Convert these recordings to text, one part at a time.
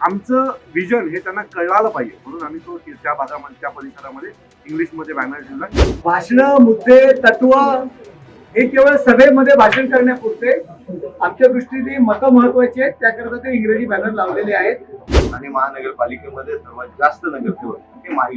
आमचं विजन हे त्यांना कळालं पाहिजे. म्हणून आम्ही तो त्या भागामध्ये त्या परिसरामध्ये इंग्लिशमध्ये बॅनर दिला. भाषण मुद्दे तत्व हे केवळ सभेमध्ये भाषण करण्यापुरते. आमच्या दृष्टीने मतं महत्वाची आहेत. त्याकरता ते इंग्रजी बॅनर लावलेले आहेत. आणि महानगरपालिकेमध्ये सर्वात जास्त नगरसेवक हे मला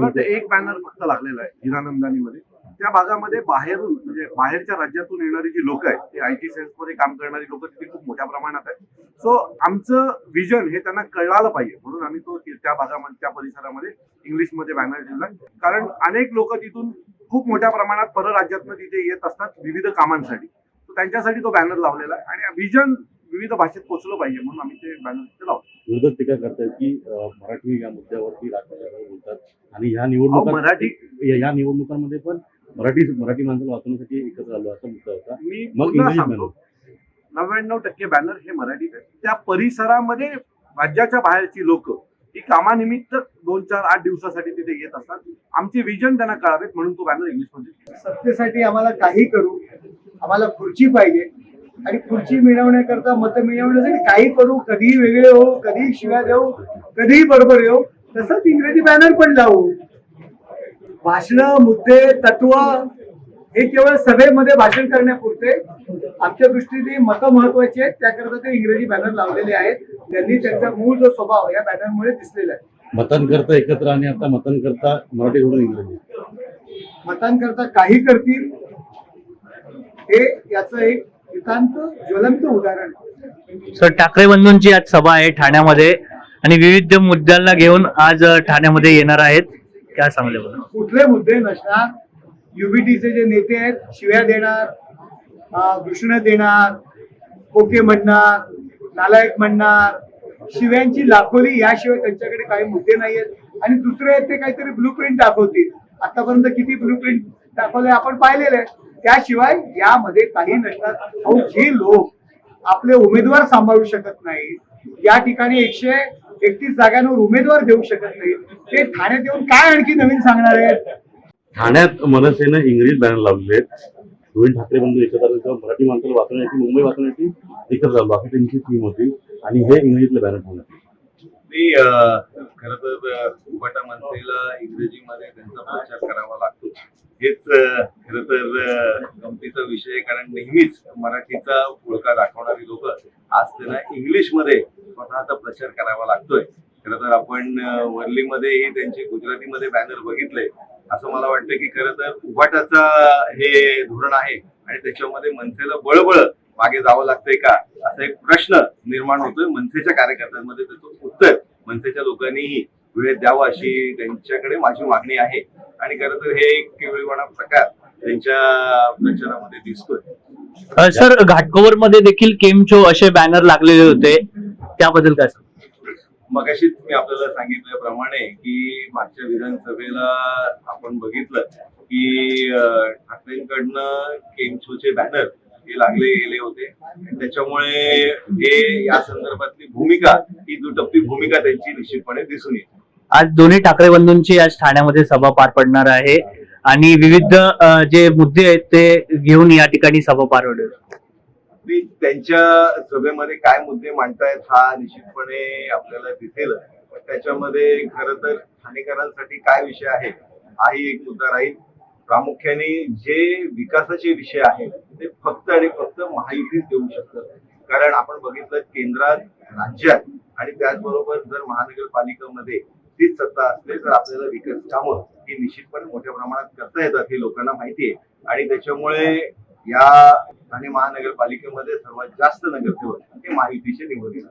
वाटतं एक बॅनर फक्त लागलेला आहे हिरानंदानीमध्ये. त्या भागामध्ये बाहेरून म्हणजे बाहेरच्या राज्यातून येणारी जी लोक आहेत ते आय टी मध्ये काम करणारी लोक तिथे खूप मोठ्या प्रमाणात आहेत. सो आमचं विजन हे त्यांना कळालं पाहिजे. म्हणून आम्ही तो त्या भागामध्ये त्या परिसरामध्ये इंग्लिशमध्ये बॅनर दिला कारण अनेक लोक तिथून खूप मोठ्या प्रमाणात परराज्यातनं तिथे येत असतात विविध कामांसाठी. त्यांच्यासाठी तो बॅनर लावलेला आहे. आणि विजन विविध भाषेत पोहोचलं पाहिजे. म्हणून आम्ही ते बॅनर तिथे लावतो. विरोधक टीका करतायत की मराठी या मुद्द्यावरती राजकारण बोलतात. आणि ह्या अहो, निवडणुका मराठी या- या निवडणुकांमध्ये पण मराठी मराठी माणसाला वाचवण्यासाठी एकत्र आलो असा मुद्दा होता. मी मग पुन्हा इंग्लिश सांगतो. नव्याण्णव टक्के बॅनर हे मराठीत आहेत त्या परिसरामध्ये राज्याच्या बाहेरची लोक ही कामानिमित्त दोन चार आठ दिवसासाठी तिथे येत असतात. आमचे विजन त्यांना कळावेत म्हणून तो बॅनर इंग्लिशमध्ये सत्तेसाठी आम्हाला काही करू आम्हाला खुर्ची पाहिजे. आणि खुर्ची मिळवण्याकरता मतं मिळवण्यासाठी काही करू कधीही वेगळे हो कधीही शिव्या देऊ कधीही बरोबर येऊ तसंच इंग्रजी बॅनर पण लावू. भाषण मुद्दे तत्व हे केवळ सभेमध्ये भाषण करण्यापुरते. आमच्या दृष्टीने मतं महत्वाची आहेत त्याकरता ते इंग्रजी बॅनर लावलेले आहेत. त्यांनी त्यांचा मूळ जो स्वभाव या बॅनरमुळे दिसलेला आहे. मतांकरता एकत्र आणि आता मतांकरता मराठी सोडून इंग्रजी. मतांकरता काही करतील हे याचं एक नितांत ज्वलंत उदाहरण सर ठाकरे बंधूंची आज सभा आहे ठाण्यामध्ये आणि विविध मुद्द्यांना घेऊन आज ठाण्यामध्ये येणार आहेत. काय सांगले बघा कुठले मुद्दे नसणार. युबीटीचे जे नेते आहेत शिव्या देणार अं, देणार ओके म्हणणार नालायक म्हणणार शिव्यांची लाखोली याशिवाय त्यांच्याकडे काही मुद्दे नाही आहेत आणि दुसरे आहेत ते काहीतरी ब्लू प्रिंट दाखवतील. आतापर्यंत किती ब्लू प्रिंट दाखवले आपण पाहिलेले. त्याशिवाय यामध्ये काही नसतात अहो जे लोक आपले उमेदवार सांभाळू शकत नाही या ठिकाणी एकशे एकतीस जागांवर उमेदवार देऊ शकत नाही. ते ठाण्यात येऊन काय आणखी नवीन सांगणार आहेत? ठाण्यात मनसेनं इंग्रजी बॅनर लावलेले आहेत. ठाकरे बंधू एकत्र मराठी माणसाला वाचवण्याची मुंबई वाचवण्याची एकत्र आलो अशी त्यांची टीम होती आणि हे इंग्रजीतले बॅनर ठेवण्यात. मी खरं तर उभाटा मनसेला इंग्रजीमध्ये त्यांचा प्रचार करावा लागतो. हेच खरं तर गमतीचा विषय आहे. कारण नेहमीच मराठीचा पुळका दाखवणारी लोक आज त्यांना इंग्लिशमध्ये स्वतःचा प्रचार करावा लागतोय. खरं तर आपण अं, वरलीमध्येही त्यांचे गुजरातीमध्ये बॅनर बघितले. असं मला वाटतं की खरं तर उभाटाचा हे धोरण आहे आणि त्याच्यामध्ये मनसेला बळबळ मागे जावं लागतंय का? असा एक प्रश्न निर्माण होतोय. मनसेच्या कार्यकर्त्यांमध्ये त्याचं उत्तर मनसेच्या लोकांनीही वेळ द्यावा अशी त्यांच्याकडे माझी मागणी आहे. आणि खरं तर हे एक केवळपणा प्रकार त्यांच्या प्रचारामध्ये दिसतोय. सर घाटकोवर मध्ये देखील केमचो असे बॅनर लागलेले होते. त्याबद्दल काय सांगता? मगाशीच मी आपल्याला सांगितल्याप्रमाणे की मागच्या विधानसभेला आपण बघितलं की ठाकरेंकडनं केमछोचे बॅनर हे लागले गेले होते. त्याच्यामुळे हे या संदर्भातली भूमिका ही दुटप्पी भूमिका त्यांची निश्चितपणे दिसून येते आज दोन्ही ठाकरे बंधूंची आज ठाण्यामध्ये सभा पार पडणार आहे. आणि विविध जे मुद्दे आहेत ते घेऊन या ठिकाणी सभा पार पडेल. मी त्यांच्या सभेमध्ये काय मुद्दे मांडतायत हा निश्चितपणे आपल्याला दिसेल. पण त्याच्यामध्ये खरं तर ठाणेकरांसाठी काय विषय आहे हाही एक मुद्दा राहील. प्रामुख्याने जे विकासाचे विषय आहेत ते फक्त आणि फक्त महायुतीच देऊ शकतं कारण आपण बघितलं केंद्रात राज्यात आणि त्याचबरोबर जर महानगरपालिकेमध्ये तीच सत्ता असते तर आपल्याला विकास कामं ही निश्चितपणे मोठ्या प्रमाणात करता येतात हे लोकांना माहिती आहे. आणि त्याच्यामुळे या ठाणे महानगरपालिकेमध्ये सर्वात जास्त नगरसेवक हे माहितीचे निवडून